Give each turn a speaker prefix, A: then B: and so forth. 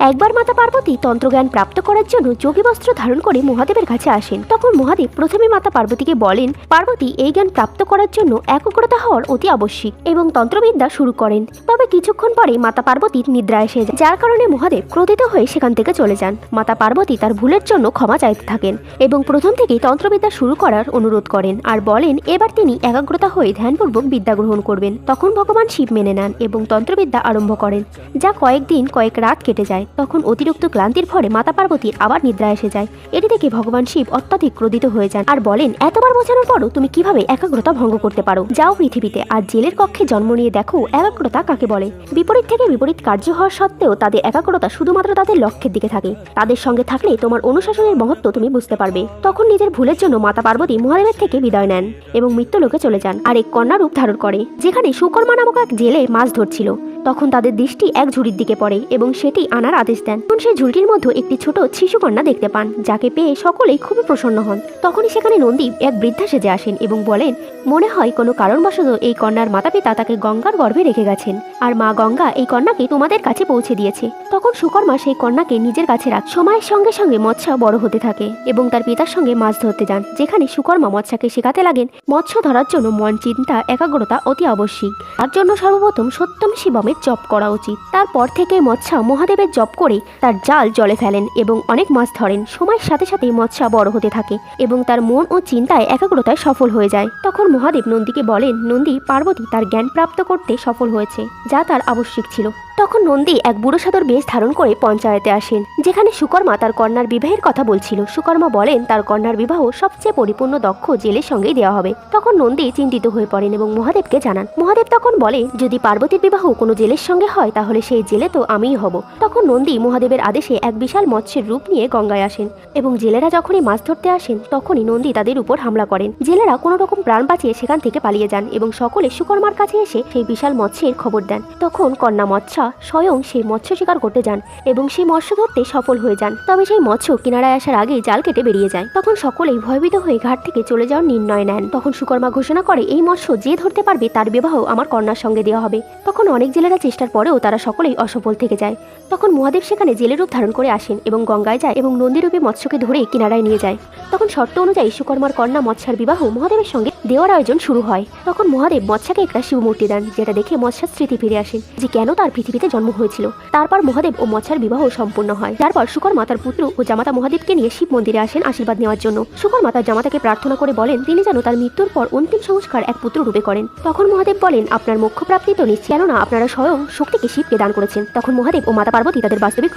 A: একবার মাতা পার্বতী তন্ত্রজ্ঞান প্রাপ্ত করার জন্য যোগী বস্ত্র ধারণ করে মহাদেবের কাছে আসেন। তখন মহাদেব প্রথমে মাতা পার্বতীকে বলেন, পার্বতী, এই জ্ঞান প্রাপ্ত করার জন্য একগ্রতা হওয়ার অতি আবশ্যিক এবং তন্ত্রবিদ্যা শুরু করেন। তবে কিছুক্ষণ পরে মাতা পার্বতীর নিদ্রা এসে যায়। যার কারণে মহাদেব ক্রোধিত হয়ে সেখান থেকে চলে যান। মাতা পার্বতী তার ভুলের জন্য ক্ষমা চাইতে থাকেন এবং প্রথম থেকেই তন্ত্রবিদ্যা শুরু করার অনুরোধ করেন আর বলেন, এবার তিনি একাগ্রতা হয়ে ধ্যানপূর্বক বিদ্যা গ্রহণ করবেন। তখন ভগবান শিব মেনে নেন এবং তন্ত্রবিদ্যা আরম্ভ করেন। যা কয়েকদিন, কয়েক রাত কেটে যায়। তখন অতিরিক্ত ক্লান্তির ফলে মাতা পার্বতীর আবার নিদ্রা এসে যায়। এটি দেখে ভগবান শিব অত্যাধিক ক্রোধিত হয়ে যান আর বলেন, এতবার বোঝানোর পরও তুমি কীভাবে একাগ্রতা ভঙ্গ করতে পারো? যাও পৃথিবীতে আর জেলের কক্ষে জন্ম নিয়ে দেখো একাগ্রতা কাকে বলে। বিপরীত থেকে বিপরীত কার্য হওয়া সত্ত্বেও তাদের একাগ্রতা শুধুমাত্র তাদের লক্ষ্যের দিকে থাকে। তাদের সঙ্গে থাকলে তোমার অনুশাসনের মহত্ব তুমি বুঝতে পারবে। তখন নিজের ভুলের জন্য মাতা পার্বতী মহাদেবের থেকে বিদায় নেন এবং মৃত্যুলোকে চলে যান। আর এক কন্যা রূপ ধারণ করে, যেখানে সুকর্মা নামক এক জেলে মাছ ধরছিল। তখন তাদের দৃষ্টি এক ঝুড়ির দিকে পড়ে এবং সেটি আনার আদেশ দেন। তখন সেই ঝুড়িটির মধ্যে একটি ছোট শিশুকন্যা দেখতে পান, যাকে পেয়ে সকলেই খুবই প্রসন্ন হন। তখনই সেখানে নন্দী এক বৃদ্ধা সেজে আসেন এবং বলেন, মনে হয় কোনো কারণবশত এই কন্যার মাতা পিতা তাকে গঙ্গার গর্ভে রেখে গেছেন আর মা গঙ্গা এই কন্যাকে তোমাদের কাছে পৌঁছে দিয়েছে তখন সুকর্মা সেই কন্যাকে নিজের কাছে রাখ। সময়ের সঙ্গে সঙ্গে মৎস্য বড় হতে থাকে এবং তার পিতার সঙ্গে মাছ ধরতে যান, যেখানে সুকর্মা মৎস্যকে শেখাতে লাগেন। মৎস্য ধরার জন্য মন, চিন্তা, একাগ্রতা অতি আবশ্যিক। তার জন্য সর্বপ্রথম সত্যম শিবমের জপ করা উচিত। তারপর থেকে মৎস্যা মহাদেবের জপ করে তার জাল জলে ফেলেন এবং অনেক মাছ ধরেন। সময়ের সাথে সাথে মৎস্যা বড় হতে থাকে এবং তার মন ও চিন্তায় একাগ্রতায় সফল হয়ে যায়। তখন মহাদেব নন্দীকে বলেন, নন্দী, পার্বতী তার জ্ঞান প্রাপ্ত করতে সফল হয়েছে, যা তার আবশ্যিক ছিল। তখন নন্দী এক বুড়ো সাদর বেশ ধারণ করে পঞ্চায়েতে আসেন, যেখানে সুকর্মা তার কন্যার বিবাহের কথা বলছিল। সুকর্মা বলেন, তার কন্যার বিবাহ সবচেয়ে পরিপূর্ণ দক্ষ জেলের সঙ্গেই দেওয়া হবে। তখন নন্দী চিন্তিত হয়ে পড়েন এবং মহাদেবকে জানান, মহাদেব তখন বলে, যদি পার্বতীর বিবাহ কোনো জেলের সঙ্গে হয়, তাহলে সেই জেলে তো আমিই হব। তখন নন্দী মহাদেবের আদেশে এক বিশাল মৎস্যের রূপ নিয়ে গঙ্গায় আসেন এবং জেলেরা যখনই মাছ ধরতে আসেন, তখনই নন্দী তাদের উপর হামলা করেন। জেলেরা কোনো রকম প্রাণ বাঁচিয়ে সেখান থেকে পালিয়ে যান এবং সকলে সুকর্মার কাছে এসে সেই বিশাল মৎস্যের খবর দেন। তখন কন্যা মৎস্যা স্বয়ং সেই মৎস্য শিকার করতে যান এবং সেই মৎস্য ধরতে সফল হয়ে যান। তবে সেই মৎস্য কিনারায় আসার আগেই জাল কেটে বেরিয়ে যায়। তখন সকলেই ভয়ভীত হয়ে ঘাট থেকে চলে যাওয়ার নির্ণয় নেন। তখন সুকর্মা ঘোষণা করে, এই মৎস্য যে ধরতে পারবে তার বিবাহ আমার কন্যার সঙ্গে দেওয়া হবে। তখন অনেক জেলেরা চেষ্টার পরেও তারা সকলেই অসফল থেকে যায়। তখন মহাদেব সেখানে জেলের রূপ ধারণ করে আসেন এবং গঙ্গায় যায় এবং নন্দীরূপে মৎস্যকে ধরে কিনারায় নিয়ে যায়। তখন শর্ত অনুযায়ী সুকর্মার কন্যা মৎস্যার বিবাহ মহাদেবের সঙ্গে দেওয়ার আয়োজন শুরু হয়। তখন মহাদেব মৎস্যাকে একটা শিবমূর্তি দেন, যেটা দেখে মৎস্যার স্মৃতি ফিরে আসেন যে কেন তার পৃথিবীতে জন্ম হয়েছিল। তারপর মহাদেব ও মৎস্যার বিবাহ সম্পূর্ণ হয়। তারপর শুকর মাতার পুত্র ও জামাতা মহাদেবকে নিয়ে শিব মন্দিরে আসেন আশীর্বাদ নেওয়ার জন্য। শুকর মাতার জামাতাকে প্রার্থনা করে বলেন, তিনি যেন তার মৃত্যুর পর অন্তিম সংস্কার এক পুত্র রূপে করেন। তখন মহাদেব বলেন, আপনার মোক্ষ প্রাপ্তি তো নিশ্চয় কেননা আপনারা স্বয়ং শক্তিকে শিবকে দান করেছেন। তখন মহাদেব ও মাতা পার্বতী তাদের বাস্তবিক